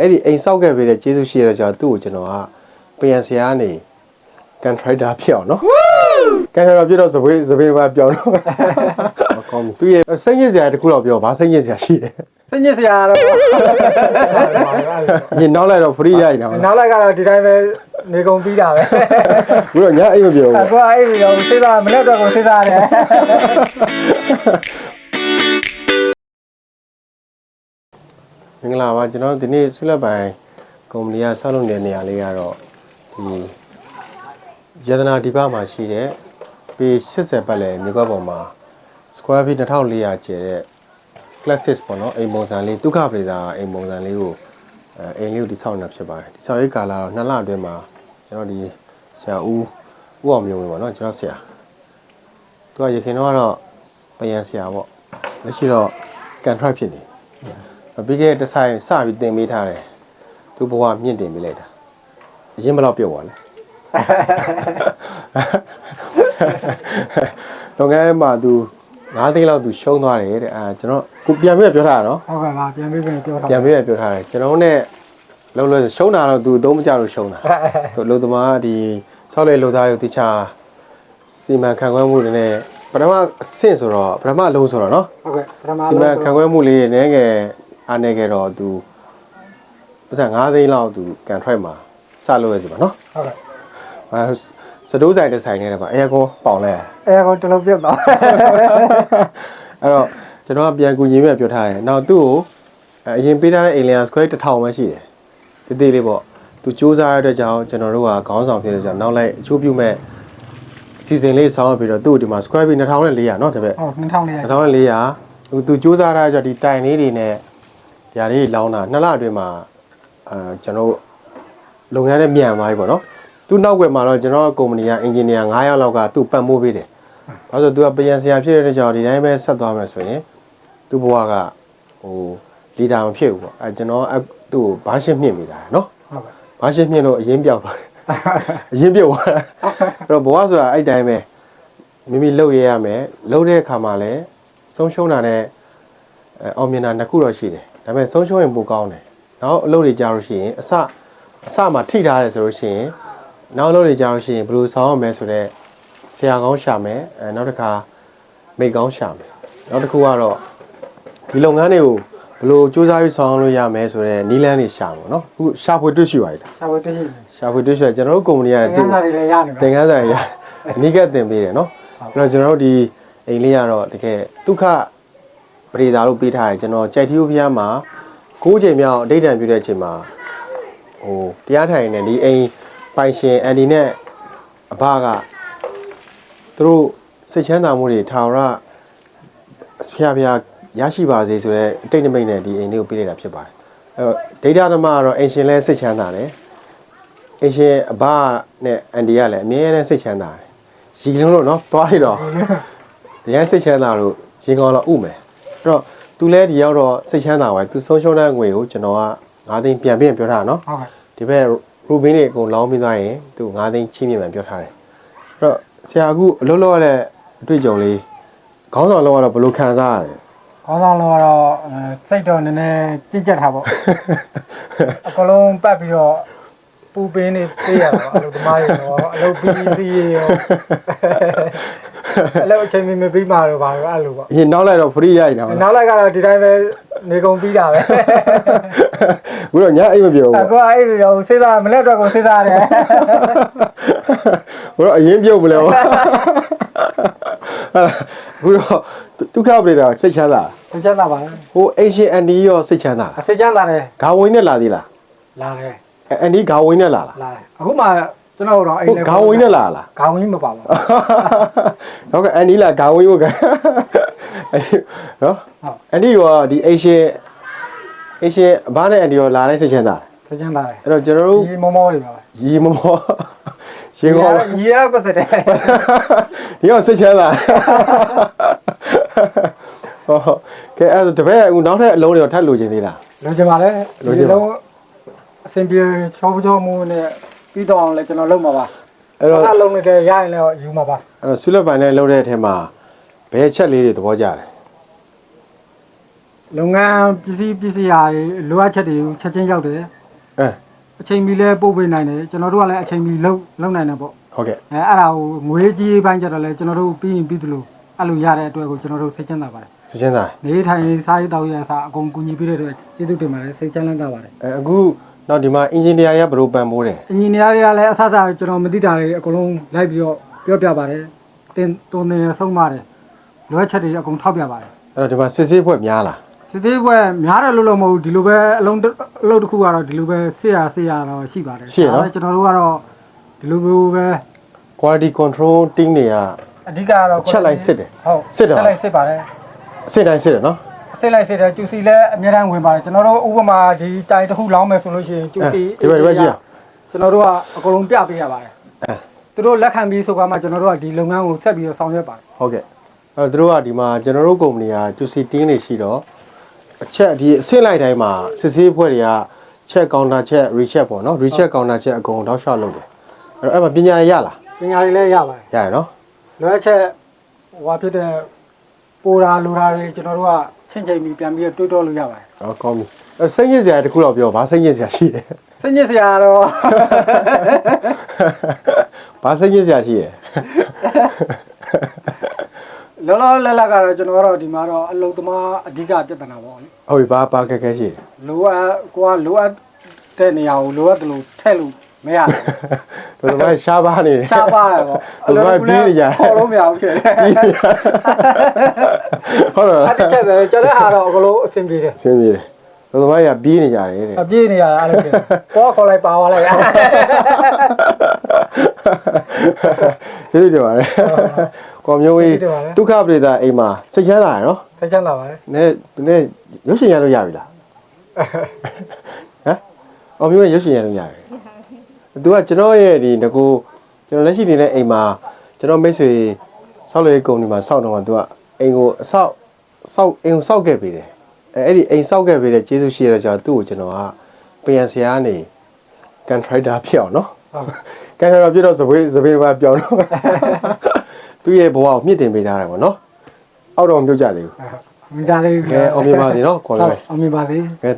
အဲ့ဒီအိမ်ဆောက်ခဲ့ပေးတဲ့ကျေးဇူးရှိရတဲ့ကြောင့်သူ့ကိုကျွန်တော်ကပြန်ဆရာကနေကန်ထရိုက်တာဖြစ်အောင်နော်ကန်ထရိုက်တာဖြစ်တော့စပေးစပေးမှာပြောင်းတော့မကောင်းဘူးသူရဲ့စိတ်ညစ်စရာတစ်ခုတော့ပြောဘာစိတ်ညစ်စရာရှိတယ်စညစ်စရာတော့ရင်နောက်လိုက်တော့ဖရီးရိုက်နေတာနောက်လိုက်ကတော့ဒီတိုင်းပဲနေကုန်ပြီးတာပဲဘူးတော့ညအိမ်မပြောဘူးအခုအဲ့ဒီတော့စိတ်သားမလက်တော့ကိုစိတ်သားတယ် မင်္ဂလာပါကျွန်တော်တို့ဒီနေ့ဆုလက်ပိုင်ကုမ္ပဏီကဆောက်လုပ်နေတဲ့နေရာလေးကတော့ဒီယတနာဒီပမှာရှိတဲ့ပေ80ပတ်လည်မြေကွက်ပေါ်မှာ square feet 2400ကျယ်တဲ့ classic ပေါ့နော်အိမ်ပုံစံလေးဒုက္ခပရိသာအိမ်ပုံစံလေးကိုအဲအိမ်လေးကိုတိဆောက်နေတာဖြစ်ပါတယ်ဒီဆောက်ရေးကာလတော့နှစ်လအတွင်းမှာကျွန်တော်ဒီဆရာဦးဦးအောင်မျိုးပဲပေါ့နော်ကျွန်တော်ဆရာသူကရခင်တော့ကတော့ပယံဆရာပေါ့လက်ရှိတော့ contract ဖြစ်နေ ပြီးခဲ့တဲ့တစ်ဆိုင်စပြီးတင်ပေးထားတယ်သူဘဝမြင့်တင်ပေးလိုက်တာအရင်ဘယ်လောက်ပြုတ်သွားလဲတော့ငယ်မှာသူ၅သိန်းလောက်သူရှုံးသွားတယ်တဲ့အာကျွန်တော်ကိုပြန်ပြီးပြောထားတာနော်ဟုတ်ကဲ့ပါပြန်ပြီးပြောထားပြန်ပြီးပြောထားတယ်ကျွန်တော်နဲ့လုံးလုံးရှုံးတာတော့သူသုံးမကြလို့ရှုံးတာသူလုံသမားဒီဆောက်လေလုံသားရုပ်တခြားစီမံခန့်ခွဲမှုတွေနဲ့ပထမအဆင့်ဆိုတော့ပထမအလုံးဆိုတော့နော်ဟုတ်ကဲ့ပထမစီမံခန့်ခွဲမှုလေးနဲ့ငယ် အားနေကြတော့ तू ပတ်စံ9သိန်းလောက် तू ကန်ထွက်မှာစလို့ရစီပါနော် ဟုတ်ကဲ့ အဲစတိုးဆိုင်တစ်ဆိုင်နဲ့ပါအဲကောပေါင်လဲ အဲကောတလုံးပြုတ်သွား အဲ့တော့ကျွန်တော်ကပြန်ကူညီမဲ့ပြောထားတယ်။နောက်သူ့ကိုအရင်ပေးထားတဲ့အိမ်လျာ square 1000ပဲရှိတယ်။တိတိလေးပေါ့။သူစူးစမ်းရတဲ့ကြောင့်ကျွန်တော်တို့ကခေါင်းဆောင်ဖြစ်တဲ့ကြောင့်နောက်လိုက်အချိုးပြုမဲ့စီစဉ်လေးဆောင်းပြီးတော့သူ့ဒီမှာ square feet 2400เนาะတပည့် ဟုတ်2400 2400ဟိုသူစူးစမ်းရတဲ့ကြောင့်ဒီတိုင်လေးတွေနဲ့ ဓာတ်လေးလောင်းတာနှစ်လအတွင်းမှာအာကျွန်တော်လုပ်ငန်းနဲ့မြန်သွားပြီပေါ့နော်။သူ့နောက်ွယ်မှာတော့ကျွန်တော်ကုမ္ပဏီကအင်ဂျင်နီယာ9ယောက်လောက်ကသူ့ပတ်မိုးပေးတယ်။ဘာလို့လဲဆိုတော့သူကပြန်ဆရာဖြစ်တဲ့ကြောင့်ဒီတိုင်းပဲဆက်သွားမယ်ဆိုရင်သူ့ဘဝကဟိုလီဒါမဖြစ်ဘူးပေါ့အဲကျွန်တော်အသူ့ကိုဘားရှင်းမြင့်မိတာနော်ဟုတ်ကဲ့ဘားရှင်းမြင့်လို့အရင်ပြောက်သွားတယ်အရင်ပြုတ်သွားတာအဲ့တော့ဘဝဆိုတာအဲ့တိုင်းပဲမိမိလှုပ်ရရမယ်လှုပ်တဲ့အခါမှာလည်းဆုံးရှုံးတာနဲ့အဲအောင်မြင်တာနှစ်ခုတော့ရှိတယ် ဒါပေမဲ့ဆုံးရှုံးရင်ပိုကောင်းတယ်နောက်အလုပ်တွေကြာလို့ရှိရင်အစအစမှာထိထားတယ်ဆိုလို့ရှိရင်နောက်အလုပ်တွေကြာလို့ရှိရင်ဘယ်လိုဆောင်ရမလဲဆိုတော့ဆရာကောင်းရှာမယ်အဲနောက်တစ်ခါမိတ်ကောင်းရှာမယ်နောက်တစ်ခုကတော့ဒီလုပ်ငန်းတွေကိုဘယ်လိုစူးစမ်းပြီးဆောင်ရွက်လို့ရမယ်ဆိုတော့နီးလန်းတွေရှာပါတော့အခုရှာဖွေတွေ့ရှိပါပြီလားစာဝတ်တရှိရှာဖွေတွေ့ရှိကျွန်တော်တို့ကုမ္ပဏီကတယ်သူငန်းစာတွေလည်းရနေသပါင်ခန်းစာရအနိကတင်ပေးတယ်နော်အဲ့တော့ကျွန်တော်တို့ဒီအိမ်လေးကတော့တကယ်ဒုက္ခ ပရိဒါလို့ပေးထားတယ်ကျွန်တော်ကြိုက်တီယိုဖျားမှာ၉ချိန်မြောက်အဋိဌံပြုတဲ့အချိန်မှာဟိုတရားထိုင်နေဒီအိမ်ပိုင်ရှင်အန်ဒီနဲ့အဘကသူတို့စိတ်ချမ်းသာမှုတွေထာဝရဖျားဖျားရရှိပါစေဆိုတော့အတိတ်နိမိတ်နဲ့ဒီအိမ်လေးကိုပေးလိုက်တာဖြစ်ပါတယ်အဲ့တော့ဒိဋ္ဌသမားကတော့အိမ်ရှင်လဲစိတ်ချမ်းသာတယ်အရှင်အဘနဲ့အန်ဒီကလည်းအမြဲတမ်းစိတ်ချမ်းသာတယ်။ရီလုံးလို့နော်သွားရတော့တရားစိတ်ချမ်းသာလို့ရင်ကောင်းတော့ဥမယ်။ အဲ့တော့သူလဲဒီရောက်တော့စိတ်ချမ်းသာပါသူဆုံးရှုံးတဲ့ငွေကိုကျွန်တော်က9သိန်းပြန်ပြင်ပြောထားတာနော်ဟုတ်ကဲ့။ဒီဘက်ရူဘင်းတွေအကုန်လောင်းပြီးသွားရင်သူ9သိန်းချင်းမြင်မှန်ပြောထားတယ်။အဲ့တော့ဆရာအခုအလုပ်လုပ်ရတဲ့အတွေ့အကြုံလေးခေါင်းဆောင်လောက်ကတော့ဘယ်လိုခံစားရလဲခေါင်းဆောင်လုံးကတော့စိတ်တော့နည်းနည်းကြင်ကြက်တာပေါ့အကလုံးပတ်ပြီးတော့ပူပင်းနေသေးရတာပေါ့အလုပ်သမားတွေရောအလုပ်ပြီးပြီးရော အလုပ်အချိန်မီမပြီးမှတော့ပါတော့အဲ့လိုပေါ့အရင်နောက်လိုက်တော့ free ရိုက်တာပါနောက်လိုက်ကတော့ဒီတိုင်းပဲနေကုန်ပြီးတာပဲဘူးတော့ညအိမ်မပြောဘူးအခုအဲ့ဒီတော့စေးသားမလက်တော့ကိုစေးသားတယ်ဘုရားအရင်ပြုတ်မလဲဘူးဘုရားဒုက္ခပရိဒါစိတ်ချမ်းသာသိချမ်းသာပါလားဟိုအရှင်အန်ဒီရောစိတ်ချမ်းသာအစေးချမ်းသာတယ်ဂါဝင်းနဲ့လာသေးလားလာတယ်အန်ဒီဂါဝင်းနဲ့လာလားလာတယ်အခုမှ ကျွန်တော်တို့အိမ်ဟုတ်ဂါဝင်းနဲ့လာလားခေါင်းဝင်းမပါဘူးဟုတ်ကအန်ဒီလာဂါဝင်းဟုတ်ကဲ့နော်အန်ဒီရောဒီအရှင်အရှင်ဘာနဲ့အန်ဒီရောလာတဲ့စိတ်ချမ်းသာသိချမ်းသာတယ်အဲ့တော့ကျွန်တော်တို့ဒီမောမောတွေပါရီမမောရှင်ကောရီရပတ်သက်တယ်ဒီတော့စိတ်ချမ်းသာဟောကဲအဲ့ဒါတပည့်ကနောက်ထပ်အလုံးတွေထပ်လိုချင်သေးလားလိုချင်ပါလေလိုချင်ပါလုံးအဆင်ပြေချောချောမှုနဲ့ ပြီးတော့အောင်လဲကျွန်တော်လုပ်မှာပါအဲ့တော့အဲ့လုံးနဲ့ရရင်လည်းယူမှာပါအဲ့တော့ဆုလက်ပိုင်နဲ့လှုပ်တဲ့အထက်မှာဘယ်ချက်လေးတွေသဘောကျတယ်အလုပ်ငန်းပစ္စည်းပစ္စည်းရာတွေလိုအပ်ချက်တွေကိုချက်ချင်းရောက်တယ်အဲအချိန်မီလဲပို့ပေးနိုင်တယ်ကျွန်တော်တို့ကလည်းအချိန်မီလုံလုံနိုင်တယ်ပေါ့ဟုတ်ကဲ့အဲအဲ့ဒါကိုငွေကြီးပိုင်းကျတော့လဲကျွန်တော်တို့ပြီးရင်ပြီးသလိုအဲ့လိုရတဲ့အတွက်ကိုကျွန်တော်တို့စိတ်ချမ်းသာပါတယ်စချင်းသားနေထိုင်စားရေးတောက်ရအစားအကုန်ကူညီပေးတဲ့အတွက်ကျေးဇူးတင်ပါတယ်စိတ်ချမ်းသာပါတယ်အဲအခု တော့ဒီမှာအင်ဂျင်နီယာတွေကဘယ်လိုပံ့ပိုးတယ်အင်ဂျင်နီယာတွေကလည်းအဆအဆကျွန်တော်မသိတာတွေအကုန်လုံးလိုက်ပြီးတော့ပြောပြပါတယ်တင်တုံနေဆုံးပါတယ်လိုအပ်ချက်တွေအကုန်ထောက်ပြပါတယ်အဲ့တော့ဒီမှာစစ်ဆေးဖွဲ့များလားစစ်သေးဘွဲများတယ်လို့လို့မဟုတ်ဘူးဒီလိုပဲအလုံးတစ်အလုံးတစ်ခုကတော့ဒီလိုပဲဆေးရဆေးရတော့ရှိပါတယ်ရှိရနော်ဒါပေမဲ့ကျွန်တော်တို့ကတော့ဒီလိုမျိုးပဲ quality control team တွေက အဓိကကတော့ချက်လိုက်စစ်တယ်ဟုတ်စစ်တယ် ချက်လိုက်စစ်ပါတယ်အစစ်တိုင်းစစ်တယ်နော် စစ်လိုက်စစ်တယ်ကျူစီလည်းအများတန်းဝင်ပါတယ်ကျွန်တော်တို့ဥပမာဒီတိုင်တစ်ခုလောင်းမယ်ဆိုလို့ရှိရင်ကျူစီဒီဘက်ဒီဘက်ကြည့်ရကျွန်တော်တို့ကအကုန်လုံးပြပေးရပါတယ်အဲသူတို့လက်ခံပြီးဆိုကမှကျွန်တော်တို့ကဒီလုပ်ငန်းကိုဆက်ပြီးတော့ဆောင်ရွက်ပါတယ်ဟုတ်ကဲ့အဲ့တော့သူတို့ကဒီမှာကျွန်တော်တို့ကုမ္ပဏီကကျူစီတင်းတွေရှိတော့အချက်ဒီအဆင့်လိုက်တိုင်းမှာစစ်ဆေးဖွဲ့တွေကချက်ကောင်တာချက် recheck ပေါ့နော် recheck ကောင်တာချက်အကုန်တောက်လျှောက်လုပ်တယ်အဲ့တော့အဲ့မှာပညာရရလားပညာတွေလည်းရပါတယ်ရရနော်လိုအပ်ချက်ဟိုဖြစ်တဲ့ပိုတာလိုတာတွေကျွန်တော်တို့က ချင်းချိန်ပြီးပြန်ပြီးတော့တွေးတောလို့ရပါတယ်ဟောကောင်းပြီအဲ့စိတ်ညစ်စရာတစ်ခုတော့ပြောဘာစိတ်ညစ်စရာရှိတယ်စိတ်ညစ်စရာတော့ဘာစိတ်ညစ်စရာရှိရယ်လောလောလတ်လတ်ကတော့ကျွန်တော်တို့ဒီမှာတော့အလုသမားအဓိကပြဿနာပေါ့လေဟုတ်ပြီဘာဘာခက်ခဲရှိတယ်လိုအပ်ကိုကလိုအပ်တဲ့နေရာကိုလိုအပ်တယ်လို့ထည့်လို့ မရဘူးတို့ကရှားပါနေတယ်ရှားပါတယ်ပေါ့တို့ကပြီးနေကြတယ်ခေါ်လို့မရဘူးဖြစ်တယ်ပြီးနေကြဟုတ်တော့အဲ့ဒီချက်ပဲကျတဲ့ဟာတော့အကလုံးအဆင်ပြေတယ်ဆင်းပြေတယ်တို့ကရပြီးနေကြတယ်တဲ့အပြေးနေရတာအဲ့လိုဖြစ်ကိုကခေါ်လိုက်ပါသွားလိုက်ကျေးဇူးတင်ပါတယ်ကော်မျိုးဝေးကျေးဇူးတင်ပါတယ်ဒုက္ခပရိသအိမ်မှာစိတ်ချမ်းသာရနော်သိချမ်းသာပါတယ်နည်းနည်းရုပ်ရှင်ရလို့ရပြီလားဟမ်ကော်မျိုးနဲ့ရုပ်ရှင်ရလို့ရတယ် သူကကျွန်တော်ရဲ့ဒီငကိုကျွန်တော်လက်ရှိနေတဲ့အိမ်မှာကျွန်တော်မိတ်ဆွေဆောက်လုပ်ရေးကုမ္ပဏီမှာစောက်တော့သူကအိမ်ကိုအဆောက်စောက်အိမ်ကိုစောက်ခဲ့ပေးတယ်အဲအဲ့ဒီအိမ်စောက်ခဲ့ပေးတဲ့ကျေးဇူးရှိရတဲ့ကြောင့်သူ့ကိုကျွန်တော်ကပြန်ဆရာကနေကန်ထရိုက်တာဖြစ်အောင်နော်ဟုတ်ကန်ထရိုက်တာဖြစ်တော့သဘေးသဘေးဘာပြောင်းတော့သူ့ရဲ့ဘဝကိုမြင့်တင်ပေးထားတယ်ပေါ့နော်အောက်တော့မပြုတ်ကြသေးဘူးမိသားလေးကဲအောင်မြင်ပါစေနော်ခေါ်ဟုလိုက်တ်အောင်မြင်ပါစေကဲ